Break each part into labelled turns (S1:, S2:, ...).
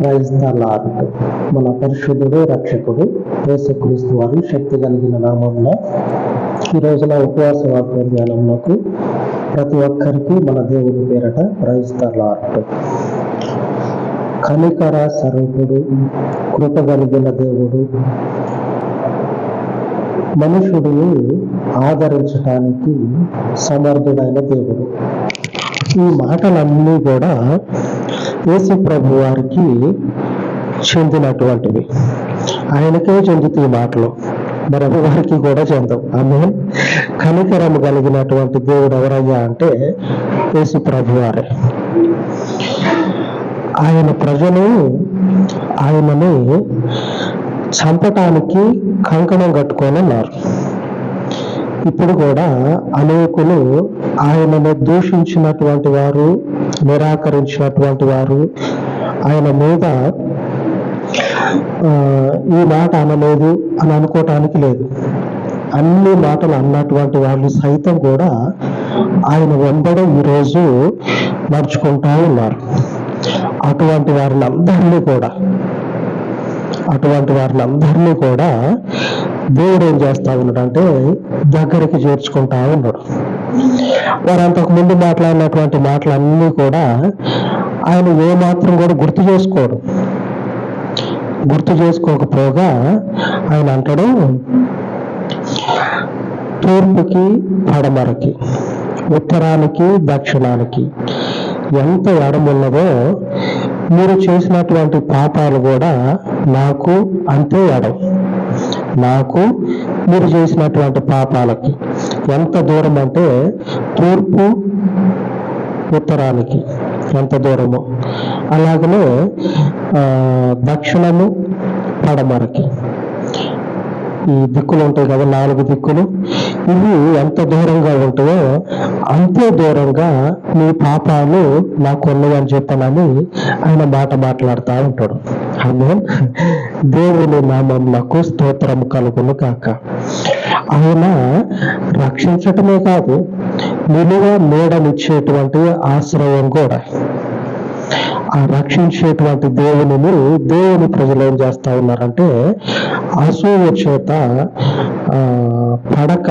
S1: క్రైస్తలార్ట్ మన పరిశుద్ధుడు రక్షకుడు యేసుక్రీస్తు వారు శక్తి కలిగిన నామంలో ఈ రోజున ఉపవాస వాక్య ధ్యానంలోకి ప్రతి ఒక్కరికి మన దేవుని పేరట క్రైస్తలార్ట్ కనికర స్వరూపుడు కృప కలిగిన దేవుడు మనుషుడిని ఆదరించడానికి సమర్థుడైన దేవుడు. ఈ మాటలన్నీ కూడా యేసు ప్రభు వారికి చెందినటువంటివి ఆయనకే చెందుతాయి ఈ మాటలు. మరి వారికి కూడా చెందవు. ఆమె కనికరము కలిగినటువంటి దేవుడు ఎవరయ్యా అంటే యేసు ప్రభు వారే. ఆయన ప్రజలు ఆయనని చంపటానికి కంకణం కట్టుకొని ఉన్నారు ఇప్పుడు కూడా అనేకులు ఆయనను దూషించినటువంటి వారు నిరాకరించినటువంటి వారు. ఆయన మీద ఆ, ఈ మాట అనలేదు అని అనుకోవటానికి లేదు. అన్ని మాటలు అన్నటువంటి వాళ్ళు సైతం కూడా ఆయన వెంబడే ఈరోజు నడుచుకుంటా ఉన్నారు. అటువంటి వారిని అందరినీ కూడా అటువంటి వారిని అందరినీ కూడా దేవుడు ఏం చేస్తా ఉన్నాడు అంటే దగ్గరికి చేర్చుకుంటా ఉన్నాడు. వారు అంతకు ముందు మాట్లాడినటువంటి మాటలన్నీ కూడా ఆయన ఏ మాత్రం కూడా గుర్తు చేసుకోడు. గుర్తు చేసుకోకపోగా ఆయన అంటాడు తూర్పుకి పడమరకి ఉత్తరానికి దక్షిణానికి ఎంత ఎడమున్నదో మీరు చేసినటువంటి పాపాలు కూడా నాకు అంతే ఎడం నాకు మీరు చేసినటువంటి పాపాలకి ఎంత దూరం అంటే తూర్పు ఉత్తరానికి ఎంత దూరము. అలాగనే ఆ, దక్షిణము పడమరకి. ఈ దిక్కులు ఉంటాయి కదా నాలుగు దిక్కులు. ఇవి ఎంత దూరంగా ఉంటాయో అంతే దూరంగా నీ పాపాలు నాకు ఉన్నాయని చెప్పనని ఆయన మాట మాట్లాడుతూ ఉంటాడు. ఆమె దేవుని నామంలకు స్తోత్రం కలుగును కాక ఆయన రక్షించటమే కాదు నిలువ మేడనిచ్చేటువంటి ఆశ్రయం కూడా. ఆ రక్షించేటువంటి దేవునిని దేవుని ప్రజలు ఏం చేస్తా ఉన్నారంటే అసూయ చేత ఆ, పడక.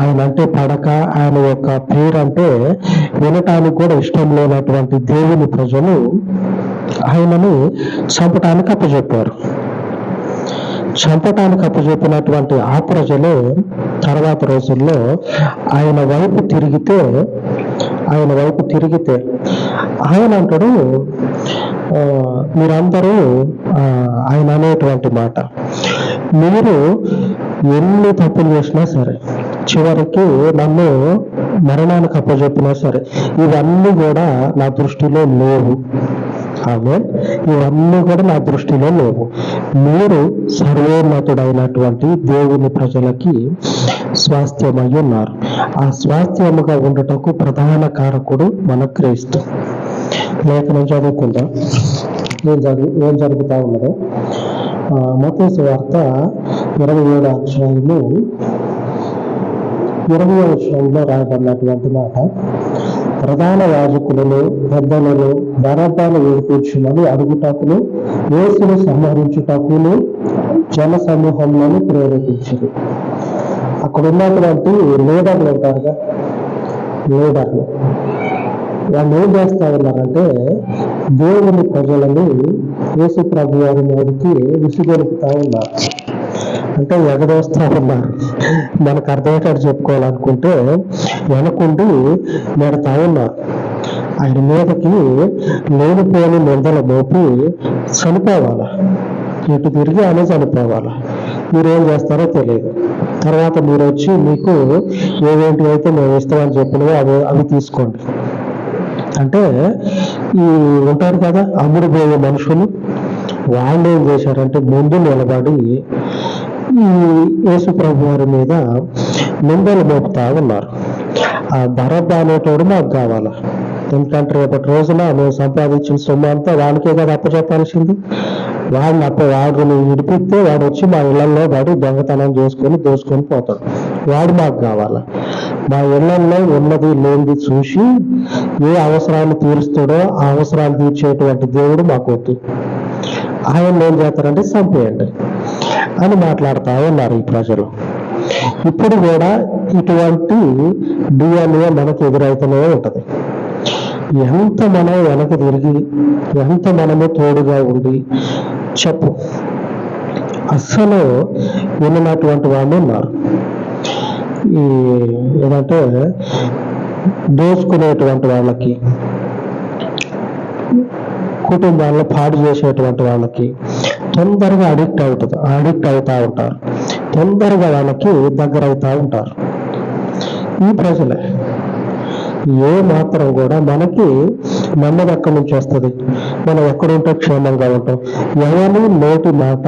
S1: ఆయన అంటే పడక ఆయన యొక్క పేరు అంటే వినటానికి కూడా ఇష్టం లేనటువంటి దేవుని ప్రజలు ఆయనని చంపటానికి అప్పచెప్పారు. చంపటానికి అప్పచెప్పినటువంటి ఆ ప్రజలు తర్వాత రోజుల్లో ఆయన వైపు తిరిగితే ఆయన వైపు తిరిగితే ఆయన అంటాడు ఆ, మీరందరూ ఆ, ఆయన అనేటువంటి మాట. మీరు ఎన్ని తప్పులు చేసినా సరే చివరికి నన్ను మరణానికి అప్పచెప్పినా సరే ఇవన్నీ కూడా నా దృష్టిలో లేవు. ఆమె ఇవన్నీ కూడా నా దృష్టిలో లేవు. మీరు సర్వోన్నతుడైనటువంటి దేవుని ప్రజలకి స్వాస్థ్యమై ఉన్నారు. ఆ స్వాస్థ్యముగా ఉండటకు ప్రధాన కారకుడు మన క్రీస్తు. లేఖనం చదువుకుందాం. ఏం జరుగు ఏం జరుగుతూ ఉన్నదో? మతేసు వార్త ఇరవై ఏడు అధ్యాయము ఇరవై అధ్యాయంలో రాయబడినటువంటి మాట. ప్రధాన యాజకులను పెద్దలను బరబ్బాను ఏర్పించమని అడుగుటకును యేసును సంహరించుటకును జన సమూహంలోని ప్రేరేపించింది అక్కడ ఉన్నటువంటి లీడర్లు ఉంటారుగా? లీడర్లు. వాళ్ళు ఏం చేస్తా ఉన్నారంటే దేవుని ప్రజలని యేసు ప్రభు వారి మీదకి విసిగొలుపుతా ఉన్నారు అంటే ఎగదోస్తా ఉన్నారు మనకు అర్థమయ్యేటట్టు చెప్పుకోవాలనుకుంటే వెనకుండి నెడతా ఉన్నా ఆయన మీదకి లేనిపోని నిందల మోపి చనిపోవాలా? ఇటు తిరిగి ఆయన చనిపోవాలా? మీరు ఏం చేస్తారో తెలియదు. తర్వాత మీరు వచ్చి మీకు ఏవేంటి అయితే మేము ఇస్తామని చెప్పినవి అవి అవి తీసుకోండి. అంటే ఈ ఉంటారు కదా అమ్ముడు పోయే మనుషులు వాళ్ళు ఏం చేశారంటే ముందు నిలబడి ఈ యేసు ప్రభు వారి మీద నిందలు మోపుతా ఉన్నారు. ఆ భరత్ అనేటోడు మాకు కావాలా? ఎందుకంటే రేపటి రోజున మేము సంపాదించిన సొమ్ము అంతా వాడికే కదా అప్పచెప్పాల్సింది. వాడిని అప్ప వాడిని విడిపిస్తే వాడు వచ్చి మా ఇళ్ళలో వాడి దొంగతనం చేసుకొని దోసుకొని పోతాడు. వాడు మాకు కావాలా? మా ఇళ్ళలో ఉన్నది లేనిది చూసి ఏ అవసరాలు తీరుస్తాడో ఆ అవసరాలు తీర్చేటువంటి దేవుడు మాకు వద్దు. ఆయన ఏం చేస్తారంటే చంపేయండి. అని మాట్లాడుతూ ఉన్నారు ఈ ప్రజలు. ఇప్పుడు కూడా ఇటువంటి డిఎన్ఏ మనకు ఎదురవుతూనే ఉంటుంది. ఎంత మనం వెనక తిరిగి ఎంత మనము తోడుగా ఉండి చెప్పు. అస్సలు విన్నటువంటి వాళ్ళు ఉన్నారు. ఈ ఏదంటే దోచుకునేటువంటి వాళ్ళకి కుటుంబాల్లో పాడు చేసేటువంటి వాళ్ళకి తొందరగా అడిక్ట్ అవుతుంది అడిక్ట్ అవుతా ఉంటారు. తొందరగా వాళ్ళకి దగ్గర అవుతా ఉంటారు. ఈ ప్రజలే ఏ మాత్రం కూడా మనకి నెమ్మది ఎక్కడి నుంచి వస్తుంది. మనం ఎక్కడుంటే క్షేమంగా ఉంటాం. ఎవరి నోటి మాట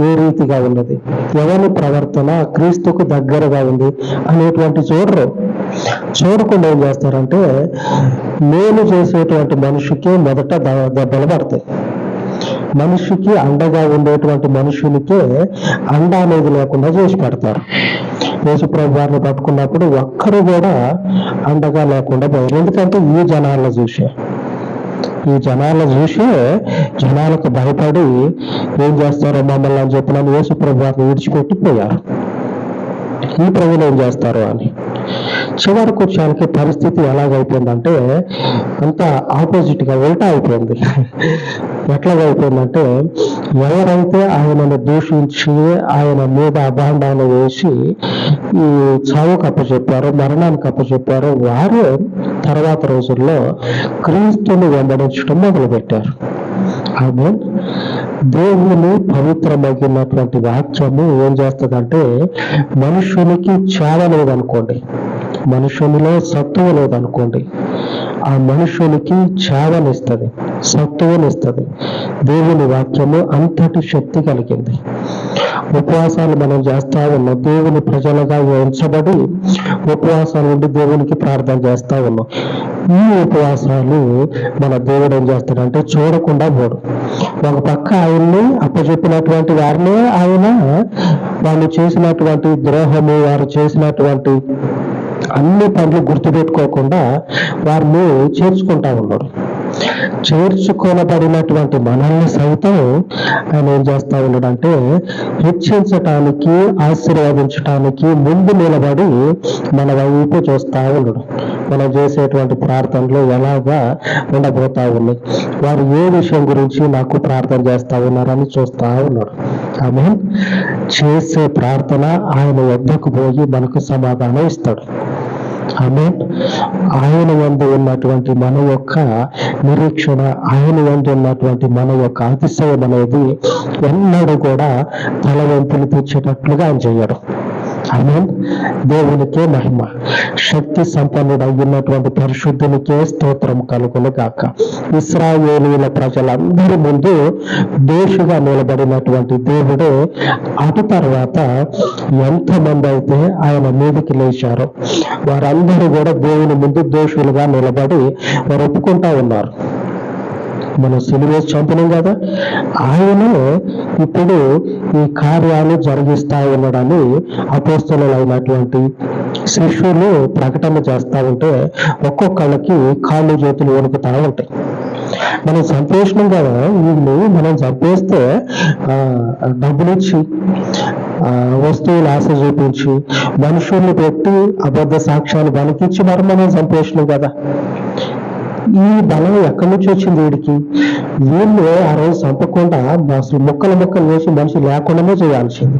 S1: ఏ రీతిగా ఉన్నది? ఎవరి ప్రవర్తన క్రీస్తుకు దగ్గరగా ఉంది అనేటువంటి చూడరు. చూడకుండా ఏం చేస్తారంటే మేలు చేసేటువంటి మనిషికి మొదట ద- దెబ్బలు పడతాయి. మనిషికి అండగా ఉండేటువంటి మనుషులకే అండ అనేది లేకుండా చేసి పెడతారు. యేసుప్రభు వారిని పట్టుకున్నప్పుడు ఒక్కరు కూడా అండగా లేకుండా పోయారు. ఎందుకంటే ఈ జనాలను చూసే ఈ జనాలను చూసి జనాలకు భయపడి ఏం చేస్తారో మమ్మల్ని అని చెప్పిన యేసుప్రభు వారిని విడిచిపెట్టి పోయారు ఈ ప్రజలు ఏం చేస్తారు అని? చివరికి వచ్చానికి పరిస్థితి ఎలాగైపోయిందంటే అంత ఆపోజిట్గా ఉల్టా అయిపోయింది. ఎట్లాగైపోయిందంటే ఎవరైతే ఆయనను దూషించి ఆయన మీద అభాండాలు వేసి ఈ చావు కప్పచెప్పారో మరణానికి కప్పచెప్పారో వారు తర్వాత రోజుల్లో క్రీస్తుని వెంబడించడం మొదలుపెట్టారు. ఆమె దేవుని పవిత్రమగినటువంటి వాక్యము ఏం చేస్తుందంటే మనుషునికి చావ లేదనుకోండి మనుషునిలో సత్తువ లేదనుకోండి. ఆ మనుషునికి చావనిస్తుంది సత్తువనిస్తుంది. దేవుని వాక్యము అంతటి శక్తి కలిగింది. ఉపవాసాలు మనం చేస్తా ఉన్నాం. దేవుని ప్రజలుగా ఉంచబడి ఉపవాసాలు ఉండి దేవునికి ప్రార్థన చేస్తా ఉన్నాం. ఈ ఉపవాసాలు మన దేవుడు ఏం చేస్తాడంటే చూడకుండా పోడు. ఒక పక్క ఆయన్ని అప్పచెప్పినటువంటి వారిని ఆయన వాళ్ళు చేసినటువంటి ద్రోహము వారు చేసినటువంటి అన్ని పనులు గుర్తుపెట్టుకోకుండా వారిని చేర్చుకుంటా ఉన్నాడు చేర్చుకొనబడినటువంటి మనల్ని సైతం ఆయన ఏం చేస్తా ఉన్నాడంటే హెచ్చించటానికి ఆశీర్వదించటానికి ముందు నిలబడి మన వైపు చూస్తా ఉన్నాడు. మనం చేసేటువంటి ప్రార్థనలు ఎలాగా ఉండబోతా ఉన్నాయి వారు ఏ విషయం గురించి నాకు ప్రార్థన చేస్తా ఉన్నారని చూస్తా ఉన్నాడు. ఆమె చేసే ప్రార్థన ఆయన వద్దకు పోయి మనకు సమాధానం ఇస్తాడు. ఆమె ఆయన వంద ఉన్నటువంటి మన యొక్క నిరీక్షణ ఆయన వంద ఉన్నటువంటి మన యొక్క అతిశయం అనేది ఎన్నడూ కూడా తల వంపులు తెచ్చేటట్లుగా ఆయన చేయడు. దేవునికే మహిమ. శక్తి సంపన్నుడు అయినటువంటి పరిశుద్ధునికే స్తోత్రం కలుగును గాక ఇస్రాయేలీల ప్రజలందరి ముందు దోషిగా నిలబడినటువంటి దేవుడు అటు తర్వాత ఎంతమంది అయితే ఆయన మీదకి లేచారో వారందరూ కూడా దేవుని ముందు దోషులుగా నిలబడి వారు ఒప్పుకుంటా ఉన్నారు. మనం సిలువేసి చంపినాం కదా? ఆయన ఇప్పుడు ఈ కార్యాలు జరిగిస్తా ఉన్నాడని అపోస్తలైనటువంటి శిష్యులు ప్రకటన చేస్తా ఉంటే ఒక్కొక్కళ్ళకి కాళ్ళు చేతులు వణుకుతా ఉంటాయి. మనం సంతోషం కదా వీళ్ళు మనం చంపేస్తే ఆ, డబ్బులు ఇచ్చి ఆ, వస్తువులు ఆశ చూపించి మనుషుల్ని పెట్టి అబద్ధ సాక్ష్యాలు బలికిచ్చి మరి మనం సంతోషం కదా? ఈ బలం ఎక్కడి నుంచి వచ్చింది వీడికి? వీళ్ళు ఆ రోజు చంపకుండా అసలు ముక్కలు ముక్కలు వేసి మనిషి లేకుండానే చేయాల్సింది.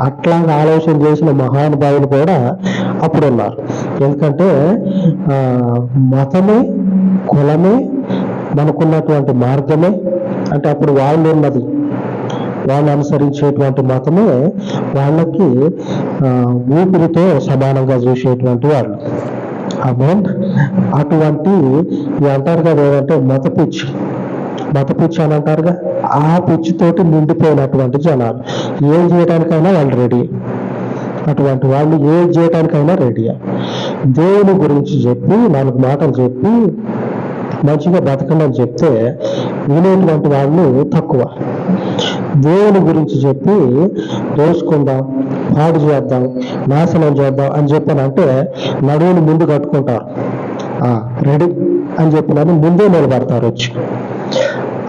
S1: అట్లాగా ఆలోచన చేసిన మహానుభావులు కూడా అప్పుడు ఉన్నారు ఎందుకంటే ఆ, మతమే కులమే మనకున్నటువంటి మార్గమే. అంటే అప్పుడు వాళ్ళు ఉన్నది. వాళ్ళు అనుసరించేటువంటి మతమే వాళ్ళకి ఊపిరితో సమానంగా చూసేటువంటి వాళ్ళు. అమౌంట్ అటువంటి అంటారు కదా ఏంటంటే మత పిచ్చి. మత పిచ్చి అని అంటారుగా? ఆ పిచ్చితోటి నిండిపోయినటువంటి జనాలు. ఏం చేయడానికైనా వాళ్ళు రెడీ అటువంటి వాళ్ళు ఏం చేయడానికైనా రెడీ దేవుని గురించి చెప్పి నాలుగు మాటలు చెప్పి మంచిగా బతకండి చెప్తే వినేటువంటి వాళ్ళు తక్కువ. దేవుని గురించి చెప్పి దోసుకుందాం పాడు చేద్దాం నాశనం చేద్దాం అని చెప్పానంటే నడువులు ముందు కట్టుకుంటారు. రెడీ అని చెప్పినని ముందే నిలబడతారు వచ్చి.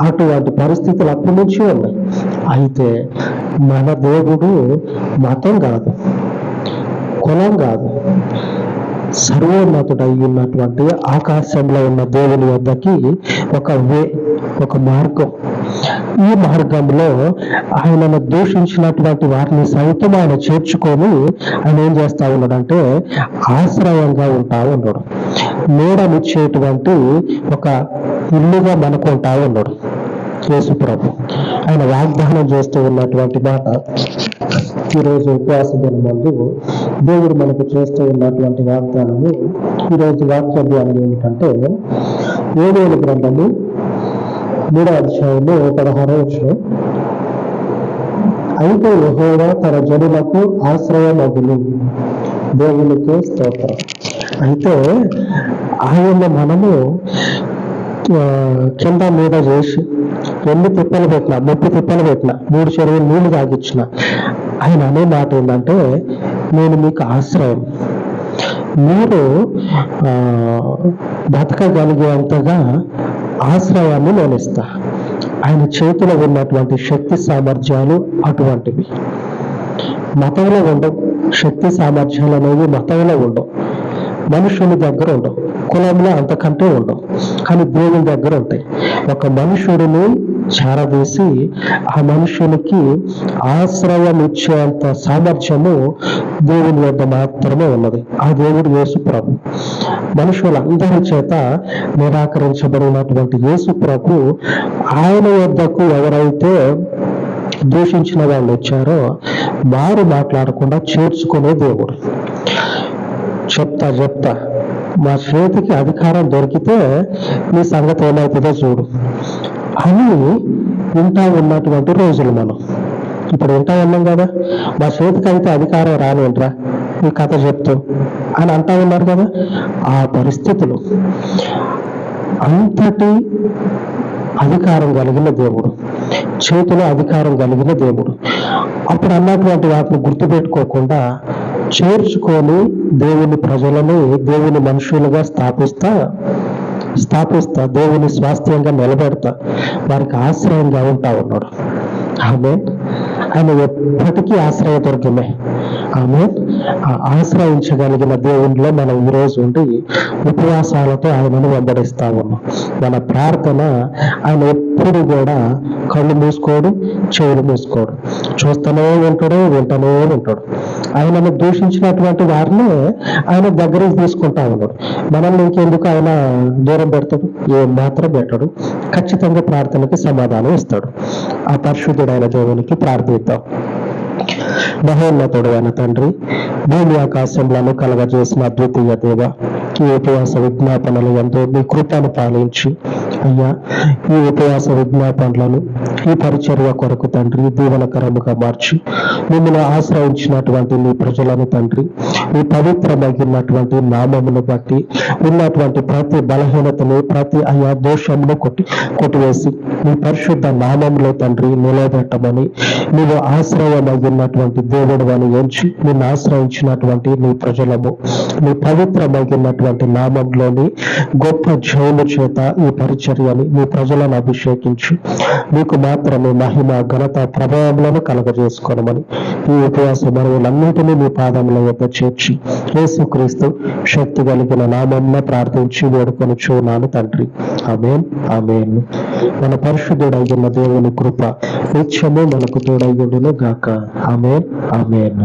S1: అటువంటి పరిస్థితులు అప్పటి నుంచి ఉన్నాయి. అయితే మన దేవుడు మతం కాదు కులం కాదు సర్వోన్నతుడై ఉన్నటువంటి ఆకాశంలో ఉన్న దేవుని వద్దకి ఒక వే ఒక మార్గం. ఈ మార్గంలో ఆయనను దూషించినటువంటి వారిని సైతం ఆయన చేర్చుకొని ఆయన ఏం చేస్తా ఉన్నాడంటే ఆశ్రయంగా ఉంటా ఉన్నాడు. నీడనిచ్చేటువంటి ఒక ఇల్లుగా మనకుంటా ఉన్నాడు. యేసు ప్రభు. ఆయన వాగ్దానం చేస్తూ ఉన్నటువంటి మాట ఈరోజు ఉపవాస ముందు దేవుడు మనకు చేస్తూ ఉన్నటువంటి వాగ్దానము ఈరోజు వాక్య ధ్యానం ఏమిటంటే ఏడేడు గ్రంథము మూడో అధ్యాయంలో పదహారో వచ్చిన అయితే యహోవా తన జనులకు ఆశ్రయమగులు దేవునికే స్తోత్రం. అయితే ఆయన మనము కింద మీద చేసి ఎన్ని తిప్పలు పెట్టిన ముప్పి తిప్పలు పెట్టిన మూడు చెరువులు నీళ్ళు తాగిచ్చిన. ఆయన అనే మాట ఏంటంటే నేను మీకు ఆశ్రయం. మీరు ఆ, బతకగలిగేంతగా ఆశ్రయాన్ని నేను ఇస్తా. ఆయన చేతిలో ఉన్నటువంటి శక్తి సామర్థ్యాలు అటువంటివి. మతంలో ఉండవు. శక్తి సామర్థ్యాలు అనేవి మతంలో ఉండవు. మనుషుని దగ్గర ఉండవు. కులంలో అంతకంటే ఉండవు. కానీ దేవుని దగ్గర ఉంటాయి. ఒక మనుషుడిని చేరదీసి ఆ మనుషునికి ఆశ్రయం ఇచ్చేంత సామర్థ్యము దేవుని వద్ద మాత్రమే ఉన్నది. ఆ దేవుడు యేసు ప్రభు. మనుషులందరి చేత నిరాకరించబడినటువంటి యేసు ప్రభు ఆయన వద్దకు ఎవరైతే దూషించిన వాళ్ళు వచ్చారో వారు మాట్లాడకుండా చేర్చుకునే దేవుడు. చెప్తా చెప్తా. మా చేతికి అధికారం దొరికితే మీ సంగతి ఏమవుతుందో చూడు. అని వింటా ఉన్నటువంటి రోజులు మనం. ఇప్పుడు వింటా ఉన్నాం కదా. మా చేతికి అయితే అధికారం రానింట్రా నీ కథ చెప్తూ అని అంటా ఉన్నారు కదా ఆ పరిస్థితులు అంతటి అధికారం కలిగిన దేవుడు చేతిలో అధికారం కలిగిన దేవుడు. అప్పుడు అన్నటువంటి వాటిని గుర్తుపెట్టుకోకుండా చేర్చుకొని దేవుని ప్రజలను దేవుని మనుషులుగా స్థాపిస్తా స్థాపిస్తా దేవుని స్వాస్థ్యంగా నిలబెడతా వారికి ఆశ్రయంగా ఉంటా ఉన్నాడు. ఆమె ఆయన ఎప్పటికీ ఆశ్రయ దుర్గమే ఆమె ఆశ్రయించగలిగిన దేవునిలో మనం ఈరోజు ఉండి ఉపవాసాలతో ఆయనను వెంబడిస్తా ఉన్నాం మన ప్రార్థన ఆయన ఎప్పుడు కూడా కళ్ళు మూసుకోడు చెవులు మూసుకోడు. చూస్తూనే ఉంటాడు వింటూనే ఉంటాడు. ఆయనను దూషించినటువంటి వారిని ఆయన దగ్గరికి తీసుకుంటా ఉన్నాడు. మనల్ని ఇంకెందుకు ఆయన దూరం పెడతాడు? ఏం మాత్రం పెట్టడు. ఖచ్చితంగా ప్రార్థనకి సమాధానం ఇస్తాడు. ఆ పరిశుద్ధుడైన దేవునికి ప్రార్థిద్దాం. మహోన్నతుడైన తండ్రి భూమి ఆకాశంలను కలగజేసిన అద్వితీయ దేవ ఈ ఉపవాస విజ్ఞాపనలు ఎంతో మీ కృపను పాలించి. అయ్యా ఈ ఉపవాస విజ్ఞాపనలను ఈ పరిచర్య కొరకు తండ్రి దీవనకరముగా మార్చి. మిమ్మల్ని ఆశ్రయించినటువంటి మీ ప్రజలను తండ్రి మీ పవిత్రమైనటువంటి నామమును బట్టి ఉన్నటువంటి ప్రతి బలహీనతను ప్రతి అయా దోషమును కొట్టి కొట్టివేసి మీ పరిశుద్ధ నామంలో తండ్రి నిలబెట్టమని మీరు ఆశ్రయమైనటువంటి దేవుడు అని ఎంచి నిన్ను ఆశ్రయించినటువంటి మీ ప్రజలము మీ పవిత్రమైనటువంటి నామంలోని గొప్ప జయము చేత ఈ పరిచయం పరిచర్యని మీ ప్రజలను అభిషేకించి. మీకు మాత్రమే మహిమ ఘనత ప్రభావములను కలగజేసుకోనమని ఈ ఉపవాస మరువులన్నిటినీ మీ పాదముల యొక్క చేర్చి యేసుక్రీస్తు శక్తి కలిగిన నామంన ప్రార్థించి వేడుకొని చూనాను తండ్రి. అమేన్ అమేన్ మన పరిశుద్ధుడైన దేవుని కృప నిత్యము మనకు తోడయ్యుడును గాక ఆమెన్ ఆమెన్.